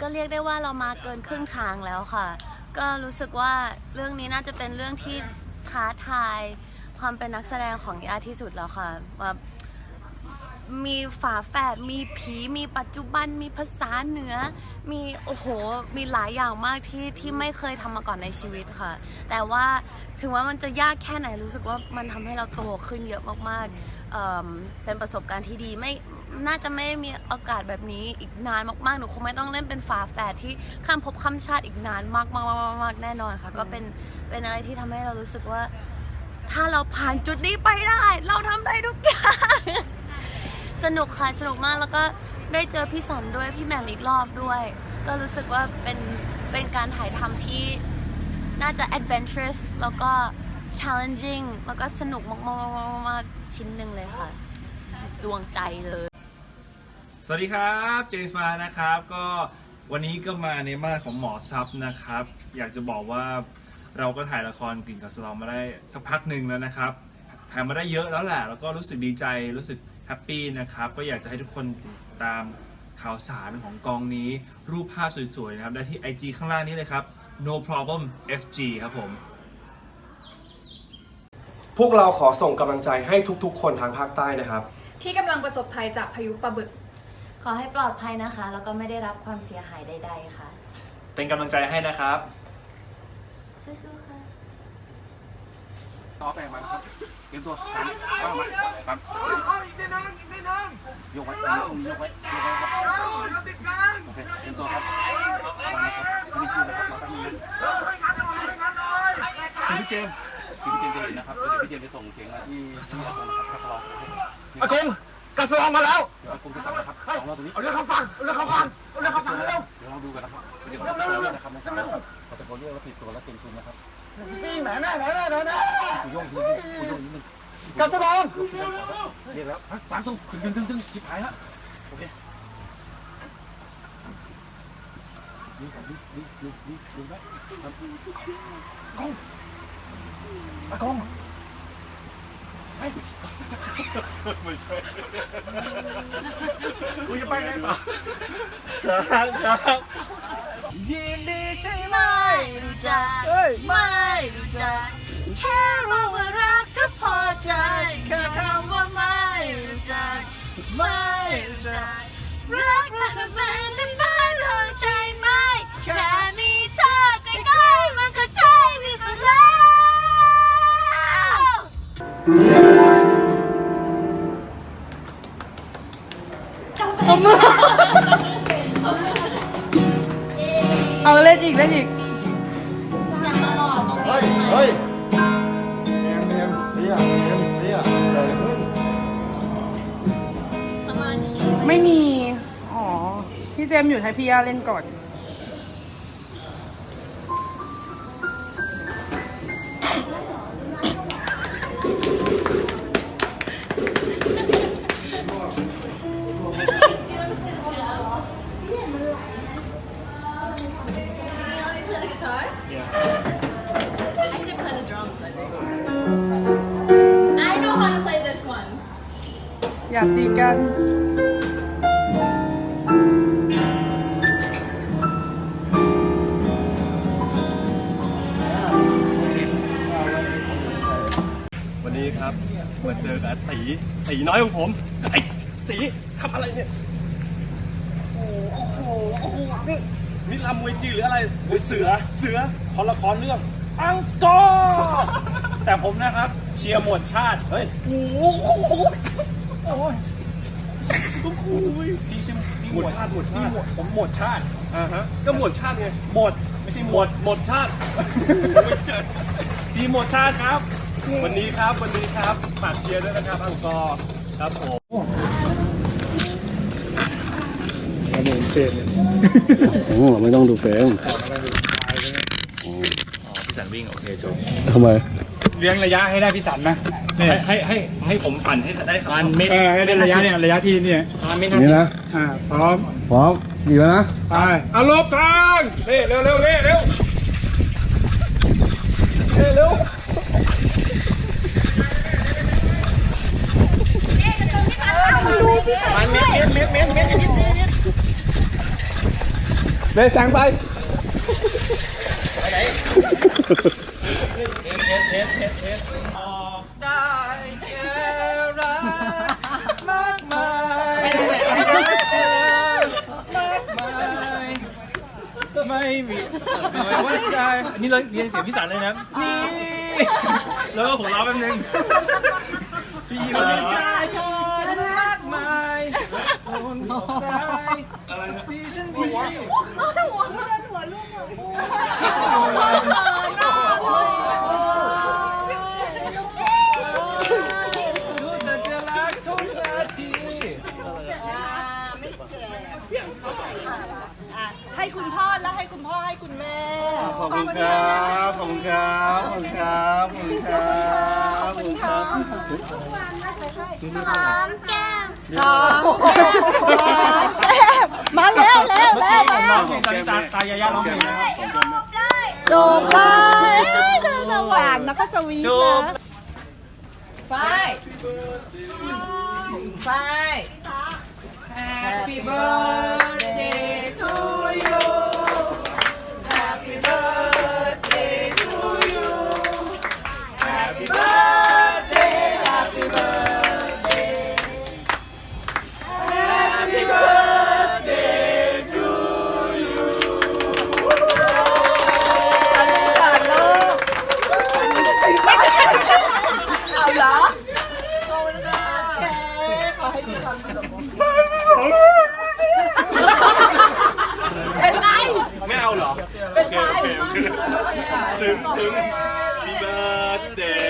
ก็เรียกได้ว่าเรามาเกินครึ่งทางแล้วค่ะ ก็รู้สึกว่าเรื่องนี้น่าจะเป็นเรื่องที่ท้าทายความเป็นนักแสดงของยาที่สุดแล้วค่ะว่า มีฝาแฝดมีผีมีปัจจุบันมีภาษาเหนือ มีโอ้โหมีหลายอย่างมากที่ที่ไม่เคยทำมาก่อนในชีวิตค่ะ แต่ว่าถึงว่ามันจะยากแค่ไหนรู้สึกว่ามันทำให้เราโตขึ้นเยอะมากๆเอิ่มเป็นประสบการณ์ที่ดีไม่น่าจะไม่ได้มีโอกาสแบบนี้อีกนานมากๆหนูคงไม่ต้องเล่นเป็นฝาแฝดที่ข้ามภพข้ามชาติอีกนานมากๆๆๆแน่นอนค่ะ ก็เป็นเป็นอะไรที่ทำให้เรารู้สึกว่า ถ้าเราผ่านจุดนี้ไปได้ เราทำได้ทุกอย่าง นุกค่ะ สนุกมากแล้วก็ได้เจอพี่สันด้วย พี่แหม่มอีกรอบด้วย ก็รู้สึกว่าเป็นเป็นการถ่ายทำที่น่าจะ adventurous แล้วก็ challenging แล้วก็สนุกมากๆชิ้นหนึ่งเลยค่ะ ดวงใจเลย สวัสดีครับ เจสมานะครับ ก็วันนี้ก็มาในมาของหมอซับนะครับ อยากจะบอกว่าเราก็ถ่ายละครกลิ่นกับสลองมาได้สักพักหนึ่งแล้วนะครับ ถ่ายมาได้เยอะแล้วแหละ แล้วก็รู้สึกดีใจ รู้สึก แฮปปี้นะครับ ก็อยากจะให้ทุกคนติดตามข่าวสารของกองนี้ รูปภาพสวยๆนะครับ ได้ที่ IG ข้างล่างนี้เลยครับ no problem fg ครับผม พวกเราขอส่งกำลังใจให้ทุกๆ คนทางภาคใต้นะครับ ที่กำลังประสบภัยจากพายุปลาบึก ขอให้ปลอดภัยนะคะ แล้วก็ไม่ได้รับความเสียหายใด ๆ ค่ะ เป็นกำลังใจให้นะครับ สู้ๆค่ะ ต่อไปมันครับเตรียมตัวสามเข้ามาครับยกไว้อันนี้ช่วงนี้ยกไว้ยกไว้ครับโอเคเตรียมตัวครับวางนะครับไม่ได้ชื่อนะครับรอแป๊บนึงนะคุณพี่เจมส์คุณพี่เจมส์จะเห็นนะครับแล้วเดี๋ยวพี่เจมส์จะส่งเสียงมาที่ที่ละครนะครับพัสลองอากงกระทรวงมาแล้วเดี๋ยวอากงจะสั่งนะครับสองรอบตรงนี้เอาเรื่องเข้าฟังเอาเรื่องเข้าฟังเอาเรื่องเข้าฟังเร็วเดี๋ยวเราดูกันนะครับเดี๋ยวเราตะโกนเรียกนะครับในสายเราตะโกนเรียกแล้วติดตัวแล้วเต็มซูมนะครับ นี่แหมแม่แหมแม่แหมแม่กูโยงทีนี้กูโยงนิดนึงกระทรวงยกที่ด้านขวาครับเรียกแล้วฮะสามทุ่มตึงตึงตึงตึงชิบหายละโอเคนี่ครับนี่นี่นี่นี่ดูไว้ครับอากงไม่ใช่กูจะไปไงต่อยิ จัก ไม่รู้จัก แค่รู้ว่ารักก็พอใจแค่คำว่าไม่รู้จัก ไม่รู้จัก รักรักเป็นที่บ้านเลยใช่ไหม แค่มีเธอใกล้ๆมันก็ใช่ที่สุดแล้ว เอาเล่นอีกเล่นอีกเฮ้ยเฮ้ยเนียมเนียมเรียเนียมเรียเกิดขึ้นสมาธิไม่มี อ๋อ พี่เจมส์อยู่ให้พี่ย่าเล่นก่อน I อยากตีกันวันนี้ครับมาเจอกับตีตีน้อยของผมไอ้ตีทำอะไรเนี่ยโอ้โหโอ้โหนี่นี่ลำมวยจีนหรืออะไรมวยเสือเสือเพราะละครเรื่องอังกอร์แต่ผมนะครับ เชียร์หมวดชาติ เฮ้ย โอ้โห โอ้ยต้องคุยพี่ชื่อพี่หมวดชาติหมวดชาติพี่หมวดผมหมวดชาติอ่าฮะก็หมวดชาติไงหมวดไม่ใช่หมวดหมวดชาติพี่หมวดชาติครับ วันนี้ครับวันนี้ครับฝากเชียร์ด้วยนะครับอังกอร์ครับผมโอ้ไม่ต้องดูเฟรมพี่สันวิ่งโอเคจบทำไม เลี้ยงระยะให้ได้พี่สันนะนี่ให้ให้ให้ให้ผมปั่นให้ได้ประมาณเมตรเออให้ได้ระยะเนี่ยระยะที่เนี่ยประมาณเมตรนี่นะอ่าพร้อมพร้อมดีแล้วนะไปเอาลบทางนี่เร็วเร็วเร็วเร็วเร็วประมาณเมตรเมตรเมตรเมตรเมตรเลยสั่งไป เทสเทสออกได้แค่รักมากมายมากมายไม่มีไม่ว่าใจอันนี้เราเรียนเสียงพิสันเลยนะนี่แล้วก็ผมร้องแป๊บนึงพี่ยิ้เลยใจคนมากมายคนบอกใจอะไรนพี่ฉันดีหัวหัวหัวลูกหัวแต่จะรักทุกนาที ให้คุณพ่อแล้วให้คุณพ่อให้คุณแม่ ขอบคุณครับ ขอบคุณครับ ขอบคุณครับ ขอบคุณครับขอบคุณครับหอมแก้มมาแล้วแล้วแล้วมาร้องเพลงตอนนี้ตาตายายาร้องเพลงนะครับโดดเลยเดินระหว่างนะก็สวีทจูบนะไปไป Happy birthday เป็นไร ไม่เอาเหรอ เป็นไร ซึ้งซึ้ง Happy birthday